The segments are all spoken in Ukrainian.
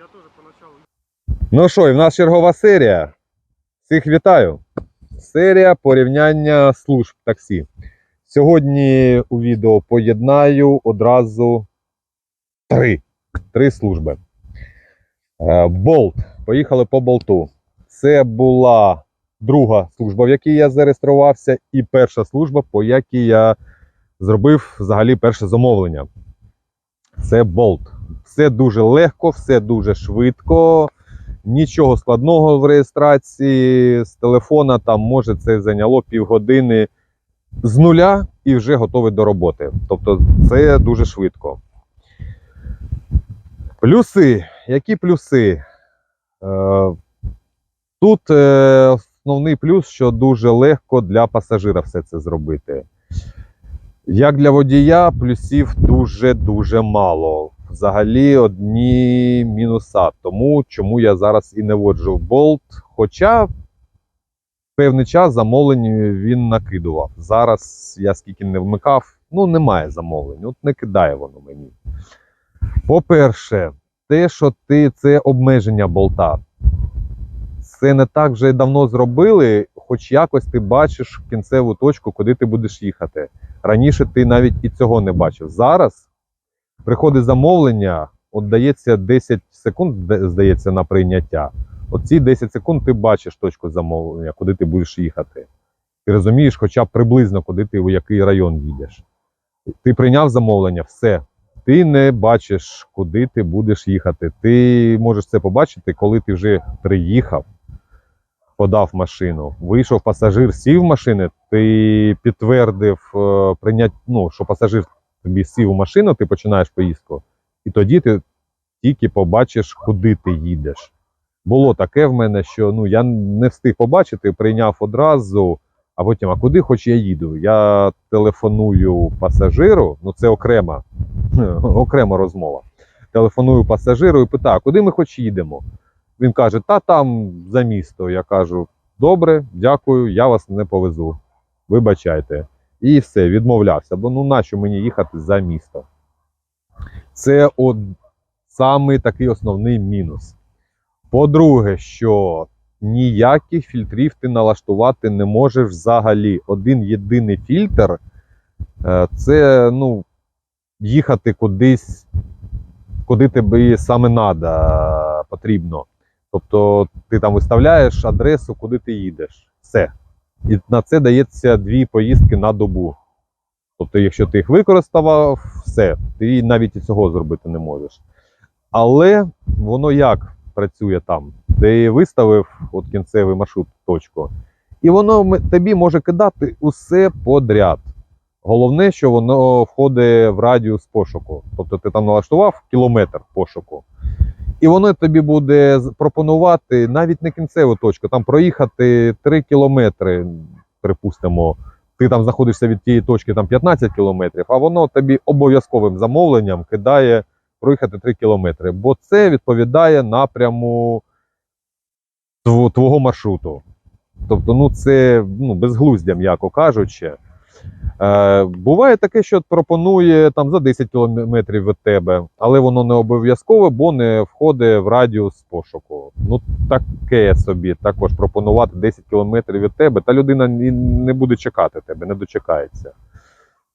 Я теж поначалу. Ну що, і в нас чергова серія. Всіх вітаю. Серія порівняння служб таксі. Сьогодні у відео поєднаю одразу три. Три служби. Е, Болт. Поїхали по болту. Це була друга служба, в якій я зареєструвався, і перша служба, по якій я зробив взагалі перше замовлення. Це болт. Все дуже легко, все дуже швидко. Нічого складного в реєстрації з телефона, там може це зайняло півгодини з нуля і вже готовий до роботи. Тобто це дуже швидко. Плюси. Які плюси? Е, Тут е, основний плюс, що дуже легко для пасажира все це зробити. Як для водія, плюсів дуже-дуже мало. Взагалі одні мінуса. Тому чому я зараз і не воджу болт. Хоча певний час замовлень він накидував. Зараз я скільки не вмикав, ну немає замовлень. От не кидає воно мені. По-перше, те, що ти це обмеження болта. Це не так вже давно зробили, хоч якось ти бачиш кінцеву точку, куди ти будеш їхати. Раніше ти навіть і цього не бачив. Зараз приходить замовлення, от дається 10 секунд, зда- здається, на прийняття. От ці 10 секунд ти бачиш точку замовлення, куди ти будеш їхати. Ти розумієш, хоча б приблизно, куди ти в який район їдеш. Ти прийняв замовлення, все. Ти не бачиш, куди ти будеш їхати. Ти можеш це побачити, коли ти вже приїхав, подав машину, вийшов пасажир, сів в машини, ти підтвердив е, прийнять, ну, що пасажир тобі сів у машину, ти починаєш поїздку, і тоді ти тільки побачиш, куди ти їдеш. Було таке в мене, що ну, я не встиг побачити, прийняв одразу, а потім, а куди хоч я їду? Я телефоную пасажиру, ну це окрема, окрема розмова. Телефоную пасажиру і питаю, куди ми хоч їдемо? Він каже: Та там за місто. Я кажу: добре, дякую, я вас не повезу. Вибачайте. І все, відмовлявся. Бо ну нащо мені їхати за місто? Це от самий такий основний мінус. По-друге, що ніяких фільтрів ти налаштувати не можеш взагалі. Один єдиний фільтр е, це ну, їхати кудись, куди тобі саме надо, потрібно. Тобто ти там виставляєш адресу, куди ти їдеш. Все. І на це дається дві поїздки на добу. Тобто, якщо ти їх використав, все, ти навіть і цього зробити не можеш. Але воно як працює там? Ти виставив от кінцевий маршрут, точку, і воно тобі може кидати усе подряд. Головне, що воно входить в радіус пошуку. Тобто ти там налаштував кілометр пошуку. І воно тобі буде пропонувати навіть не кінцеву точку, там проїхати 3 кілометри, припустимо, ти там знаходишся від тієї точки там 15 кілометрів, а воно тобі обов'язковим замовленням кидає проїхати 3 кілометри, бо це відповідає напряму твого маршруту. Тобто, ну це ну, безглуздя, м'яко кажучи. Е, буває таке, що пропонує там за 10 кілометрів від тебе, але воно не обов'язкове, бо не входить в радіус пошуку. Ну таке собі також пропонувати 10 кілометрів від тебе, та людина не буде чекати тебе, не дочекається.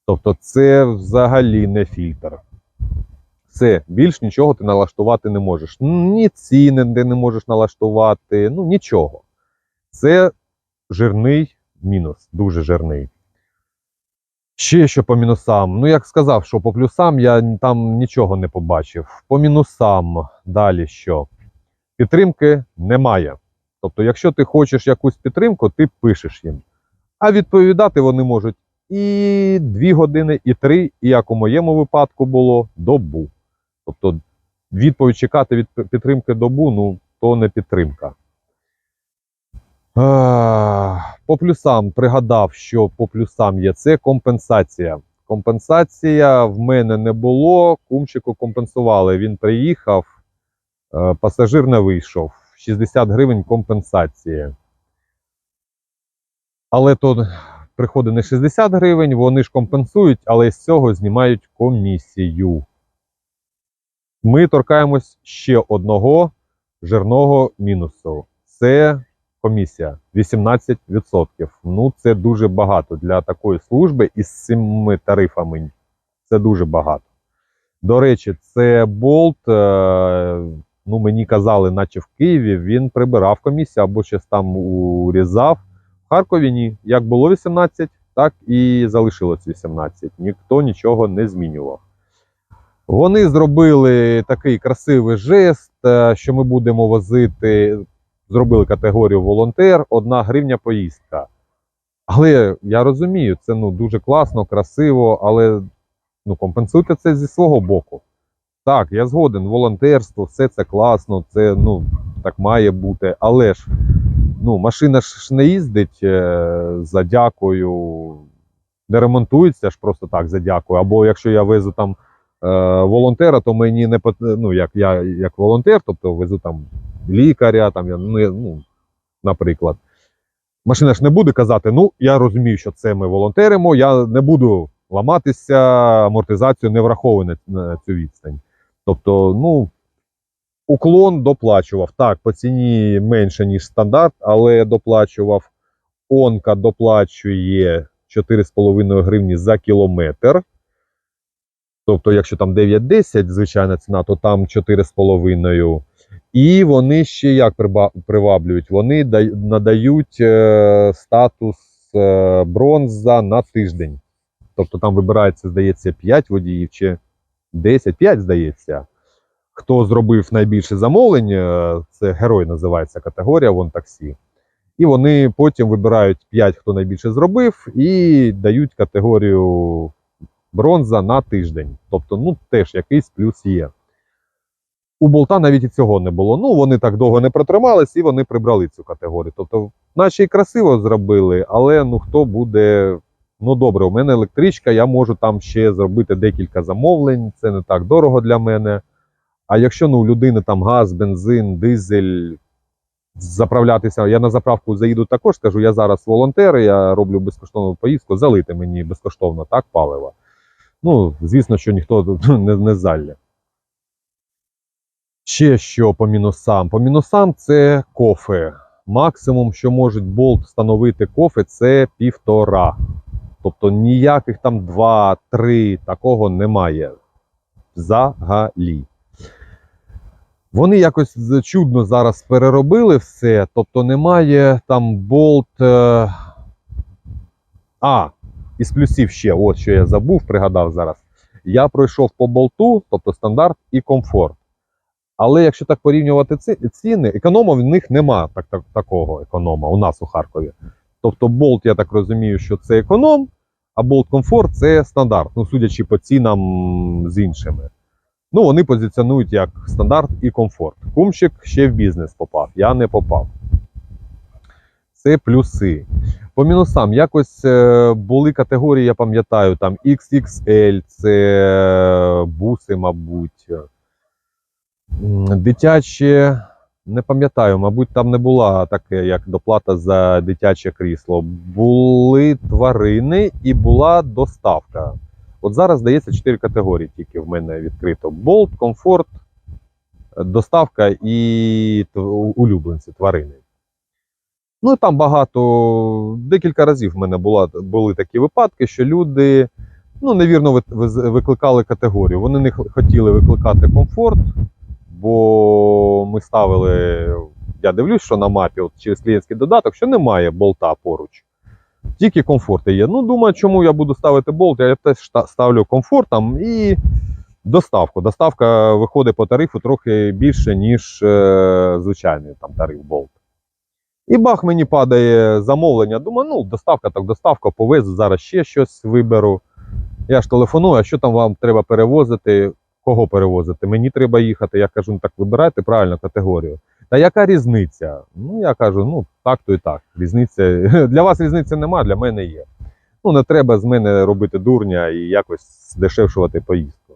Тобто, це взагалі не фільтр. Все, більш нічого ти налаштувати не можеш. Ні ціни ти не можеш налаштувати, ну нічого. Це жирний мінус, дуже жирний. Ще що по мінусам. Ну, як сказав, що по плюсам я там нічого не побачив. По мінусам далі що? Підтримки немає. Тобто, якщо ти хочеш якусь підтримку, ти пишеш їм. А відповідати вони можуть і 2 години, і 3, і як у моєму випадку було, добу. Тобто, відповідь чекати від підтримки добу, ну, то не підтримка. По плюсам пригадав, що по плюсам є це компенсація. Компенсація в мене не було. Кумчику компенсували. Він приїхав, е, пасажир не вийшов. 60 гривень компенсації. Але то приходить не 60 гривень, вони ж компенсують, але з цього знімають комісію. Ми торкаємось ще одного жирного мінусу. Це комісія 18%. Ну, це дуже багато для такої служби із цими тарифами. Це дуже багато. До речі, це болт. е, Ну, мені казали, наче в Києві він прибирав комісію або щось там урізав. В Харкові ні. Як було 18, так і залишилось 18. Ніхто нічого не змінював. Вони зробили такий красивий жест, е, що ми будемо возити. Зробили категорію волонтер, одна гривня поїздка. Але я розумію, це ну, дуже класно, красиво, але ну, компенсуйте це зі свого боку. Так, я згоден, волонтерство, все це класно, це ну, так має бути. Але ж ну, машина ж не їздить е, за дякую, не ремонтується ж просто так за дякую. Або якщо я везу там волонтера, то мені не ну, як я як волонтер, тобто везу там лікаря, там я ну, я, ну, наприклад. Машина ж не буде казати: ну, я розумію, що це ми волонтеримо, я не буду ламатися, амортизацію не враховую на цю відстань. Тобто, ну, уклон доплачував. Так, по ціні менше, ніж стандарт, але доплачував. Онка доплачує 4,5 гривні за кілометр. Тобто, якщо там 9-10 звичайна ціна, то там 4,5. І вони ще як приваблюють? Вони надають е, статус е, бронза на тиждень. Тобто там вибирається, здається, 5 водіїв чи 10, 5, здається. Хто зробив найбільше замовлень, е, це герой називається категорія, вон таксі. І вони потім вибирають 5, хто найбільше зробив, і дають категорію бронза на тиждень. Тобто, ну, теж якийсь плюс є. У болта навіть і цього не було. Ну, вони так довго не протримались, і вони прибрали цю категорію. Тобто, наче і красиво зробили, але ну хто буде. Ну добре, у мене електричка, я можу там ще зробити декілька замовлень, це не так дорого для мене. А якщо ну, у людини там газ, бензин, дизель, заправлятися, я на заправку заїду також, скажу, я зараз волонтер, я роблю безкоштовну поїздку, залити мені безкоштовно так паливо. Ну, звісно, що ніхто не, не залє. Ще що по мінусам? По мінусам це кофе. Максимум, що може болт встановити кофе, це півтора. Тобто ніяких там 2-3 такого немає. Взагалі. Вони якось чудно зараз переробили все. Тобто немає там болт. е, А, із плюсів ще, от що я забув, пригадав зараз. Я пройшов по болту, тобто стандарт і комфорт. Але якщо так порівнювати ціни, економа в них нема так, так, такого економа у нас у Харкові. Тобто болт, я так розумію, що це економ, а болт комфорт це стандарт, ну, судячи по цінам з іншими. Ну, вони позиціонують як стандарт і комфорт. Кумчик ще в бізнес попав, я не попав. Це плюси. По мінусам, якось е, були категорії, я пам'ятаю, там XXL, це буси, мабуть. Дитяче, не пам'ятаю, мабуть, там не була таке, як доплата за дитяче крісло. Були тварини і була доставка. От зараз, здається, чотири категорії тільки в мене відкрито: болт, комфорт, доставка і улюбленці тварини. Ну і там багато, декілька разів в мене була, були такі випадки, що люди ну, невірно викликали категорію. Вони не хотіли викликати комфорт, бо ми ставили, я дивлюсь, що на мапі от через клієнтський додаток, що немає болта поруч. Тільки комфорти є. Ну, думаю, чому я буду ставити болт, я теж ставлю комфорт там і доставку. Доставка виходить по тарифу трохи більше, ніж е, звичайний там тариф болт. І бах, мені падає замовлення. Думаю, ну, доставка, так доставка, повезу, зараз ще щось виберу. Я ж телефоную, а що там вам треба перевозити? Кого перевозити? Мені треба їхати. Я кажу, ну так вибирайте правильну категорію. Та яка різниця? Ну, я кажу, ну так то і так. Різниця для вас різниці немає, для мене є. Ну, не треба з мене робити дурня і якось здешевшувати поїздку.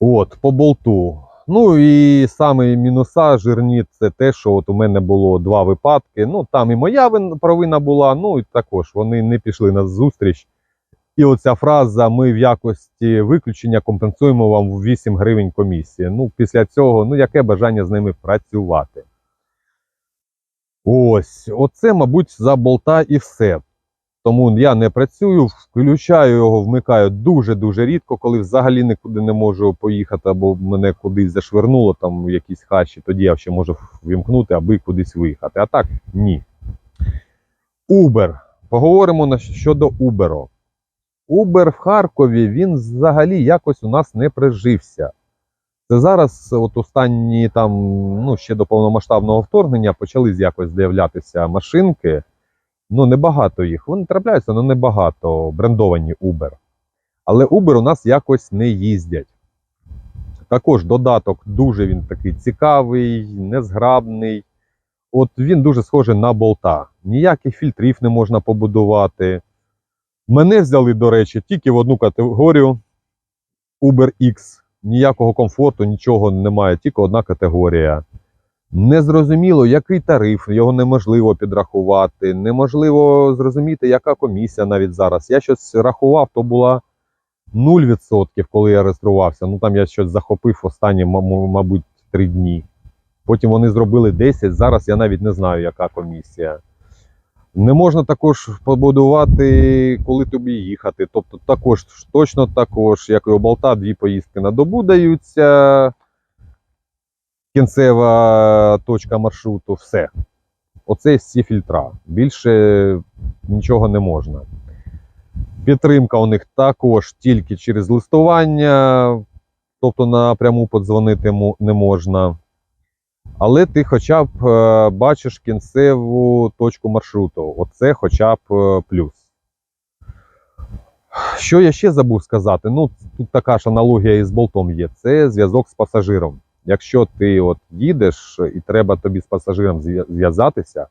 От, по болту. Ну і саме мінуса жирні це те, що от у мене було два випадки. Ну, там і моя провина була, ну і також вони не пішли на зустріч І оця фраза ми в якості виключення компенсуємо вам 8 гривень комісії. Ну, після цього, ну, яке бажання з ними працювати. Ось, оце, мабуть, за болта і все. Тому я не працюю, включаю його, вмикаю дуже-дуже рідко, коли взагалі нікуди не можу поїхати, або мене кудись зашвирнуло там в якісь хащі, тоді я ще можу вімкнути, аби кудись виїхати. А так ні. Uber. Поговоримо щодо Uber. Uber в Харкові він взагалі якось у нас не прижився. Це зараз, от останні там, ну ще до повномасштабного вторгнення, почали якось з'являтися машинки. Ну, небагато їх. Вони трапляються, але небагато брендовані Uber. Але Uber у нас якось не їздять. Також додаток дуже він такий цікавий, незграбний. От він дуже схожий на болта. Ніяких фільтрів не можна побудувати. Мене взяли, до речі, тільки в одну категорію Uber X. Ніякого комфорту, нічого немає, тільки одна категорія. Незрозуміло, який тариф, його неможливо підрахувати, неможливо зрозуміти, яка комісія навіть зараз. Я щось рахував, то була 0%, коли я реєструвався. Ну там я щось захопив останні, мабуть, 3 дні. Потім вони зробили 10, зараз я навіть не знаю, яка комісія. Не можна також побудувати, коли тобі їхати. Тобто, також точно також, як і у дві поїздки на добу даються кінцева точка маршруту, все. Оце всі фільтра. Більше нічого не можна. Підтримка у них також тільки через листування, тобто напряму подзвонити не можна. Але ти хоча б е, бачиш кінцеву точку маршруту. Оце хоча б е, плюс. Що я ще забув сказати? Ну, тут така ж аналогія із болтом є. Це зв'язок з пасажиром. Якщо ти от їдеш і треба тобі з пасажиром зв'язатися,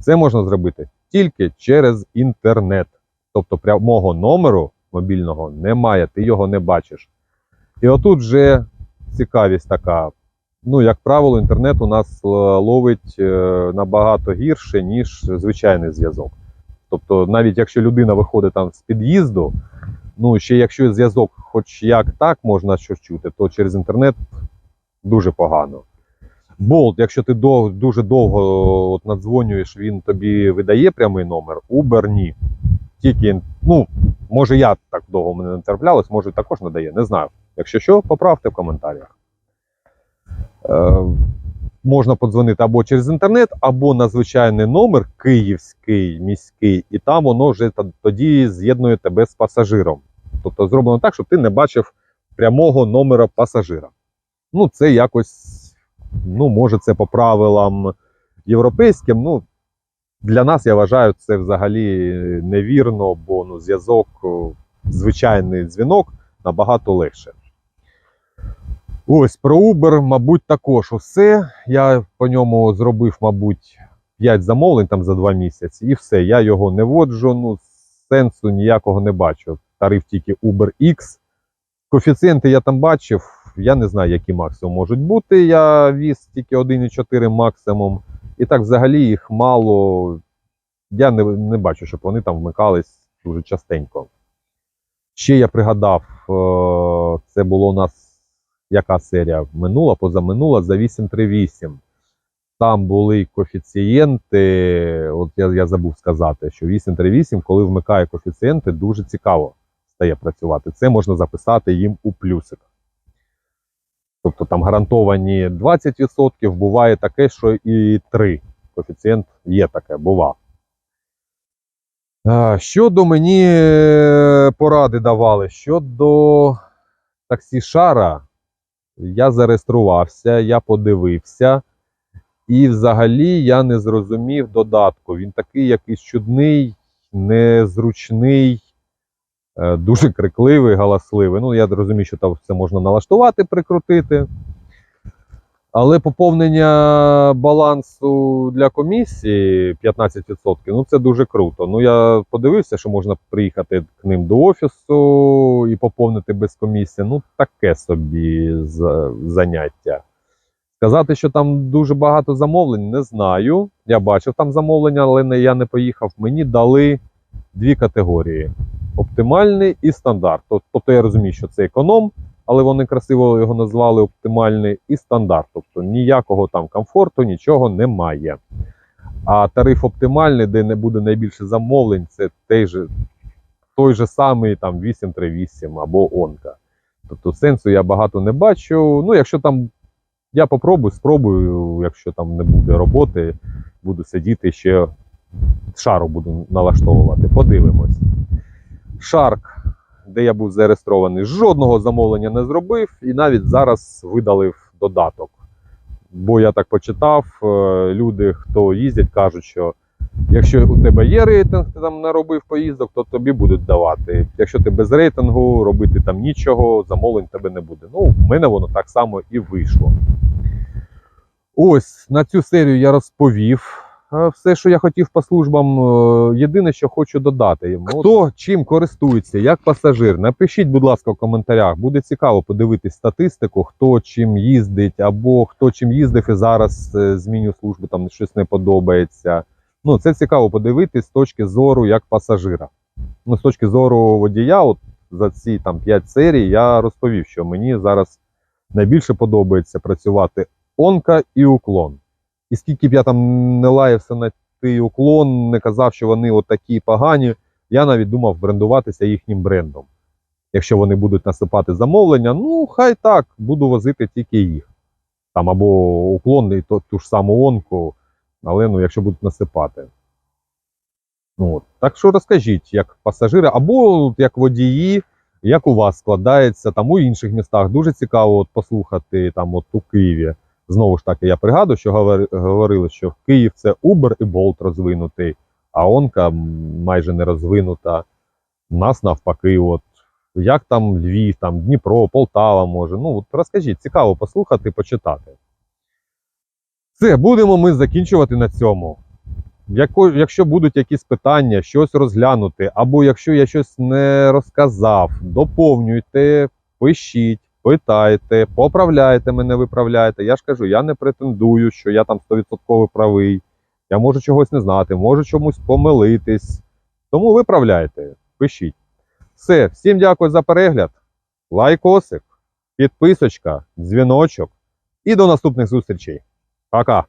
це можна зробити тільки через інтернет. Тобто прямого номеру мобільного немає, ти його не бачиш. І отут вже цікавість така. Ну, як правило, інтернет у нас ловить е, набагато гірше, ніж звичайний зв'язок. Тобто, навіть якщо людина виходить там з під'їзду, ну ще якщо зв'язок, хоч як так можна щось чути, то через інтернет дуже погано. Болт, якщо ти дов, дуже довго от, надзвонюєш, він тобі видає прямий номер, Uber ні. Тільки, ну, може, я так довго мене не траплялось, може також надає, не знаю. Якщо що, поправте в коментарях. Е, можна подзвонити або через інтернет, або на звичайний номер київський міський, і там воно вже тоді з'єднує тебе з пасажиром. Тобто зроблено так, щоб ти не бачив прямого номера пасажира. Ну, це якось, ну, може, це по правилам європейським. Ну, для нас, я вважаю, це взагалі невірно, бо ну, зв'язок, звичайний дзвінок набагато легше. Ось про Uber, мабуть, також усе. Я по ньому зробив, мабуть, 5 замовлень там за 2 місяці, і все. Я його не воджу, ну, сенсу ніякого не бачу. Тариф тільки Uber X. Коефіцієнти я там бачив, я не знаю, які максимум можуть бути. Я віз тільки 1,4 максимум. І так взагалі їх мало. Я не, не бачу, щоб вони там вмикались дуже частенько. Ще я пригадав, е, це було у нас яка серія? Минула, позаминула за 838. Там були коефіцієнти. От я, я забув сказати, що 838, коли вмикає коефіцієнти, дуже цікаво стає працювати. Це можна записати їм у плюсик. Тобто там гарантовані 20%, буває таке, що і 3. Коефіцієнт є таке, бува. Щодо мені е, поради давали, щодо таксі Шара, я зареєструвався, я подивився, і взагалі я не зрозумів додатку. Він такий якийсь чудний, незручний, дуже крикливий, галасливий. Ну, я розумію, що там все можна налаштувати, прикрутити. Але поповнення балансу для комісії 15%, ну це дуже круто. Ну я подивився, що можна приїхати к ним до офісу і поповнити без комісії. Ну, таке собі заняття. Сказати, що там дуже багато замовлень, не знаю. Я бачив там замовлення, але я не поїхав. Мені дали дві категорії: оптимальний і стандарт. Тобто я розумію, що це економ, але вони красиво його назвали оптимальний і стандарт. Тобто ніякого там комфорту, нічого немає. А тариф оптимальний, де не буде найбільше замовлень, це той же, той же самий там 838 або онка. Тобто сенсу я багато не бачу. Ну, якщо там я попробую, спробую, якщо там не буде роботи, буду сидіти ще шару буду налаштовувати. Подивимось. Шарк, де я був зареєстрований, жодного замовлення не зробив і навіть зараз видалив додаток. Бо я так почитав, е, люди, хто їздять, кажуть, що якщо у тебе є рейтинг, ти там наробив поїздок, то тобі будуть давати. Якщо ти без рейтингу, робити там нічого, замовлень тебе не буде. Ну, в мене воно так само і вийшло. Ось на цю серію я розповів. Все, що я хотів по службам, Е, єдине, що хочу додати. Хто чим користується, як пасажир, напишіть, будь ласка, в коментарях. Буде цікаво подивитись статистику, хто чим їздить, або хто чим їздив і зараз е, змінює службу, там щось не подобається. Ну, це цікаво подивитись з точки зору як пасажира. Ну, з точки зору водія, от за ці там 5 серій я розповів, що мені зараз найбільше подобається працювати онка і уклон. І скільки б я там не лаявся на той уклон, не казав, що вони такі погані, я навіть думав брендуватися їхнім брендом. Якщо вони будуть насипати замовлення, ну хай так, буду возити тільки їх. Там або уклон, і то, ту ж саму онку, але ну, якщо будуть насипати. Ну, от. Так що розкажіть, як пасажири, або як водії, як у вас складається там у інших містах. Дуже цікаво от, послухати там от у Києві. Знову ж таки, я пригадую, що говорили, що Київ це Uber і Bolt розвинутий, а Онка майже не розвинута. Нас навпаки, от як там Львів, там Дніпро, Полтава може. Ну, от розкажіть, цікаво послухати, почитати. Все, будемо ми закінчувати на цьому. Якщо будуть якісь питання, щось розглянути, або якщо я щось не розказав, доповнюйте, пишіть, питайте, поправляйте мене, виправляйте. Я ж кажу, я не претендую, що я там 100% правий. Я можу чогось не знати, можу чомусь помилитись. Тому виправляйте, пишіть. Все, всім дякую за перегляд. Лайкосик, підписочка, дзвіночок. І до наступних зустрічей. Пока!